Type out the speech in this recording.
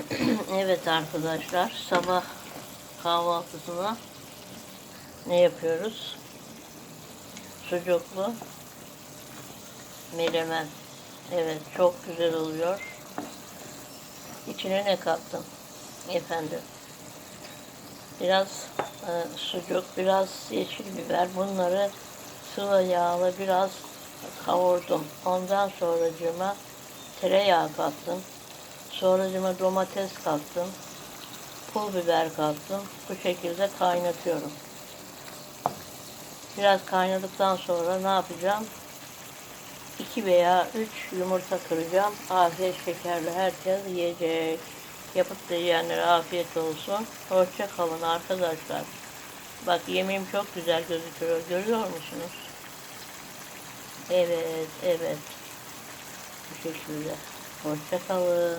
evet arkadaşlar sabah kahvaltısına ne yapıyoruz? Sucuklu menemen. Evet çok güzel oluyor. İçine ne kattım? Efendim. Biraz e, sucuk, biraz yeşil biber. Bunları sıvı yağla biraz kavurdum. Ondan sonracığıma tereyağı kattım. Sonracığıma domates kattım. Pul biber kattım. Bu şekilde kaynatıyorum. Biraz kaynadıktan sonra ne yapacağım? 2 veya 3 yumurta kıracağım. Afiyet şekerli herkes yiyecek. Yapıp da yiyenlere afiyet olsun. Hoşça kalın arkadaşlar. Bak yemeğim çok güzel gözüküyor. Görüyor musunuz? Evet, evet. Bu şekilde. Hoşça kalın.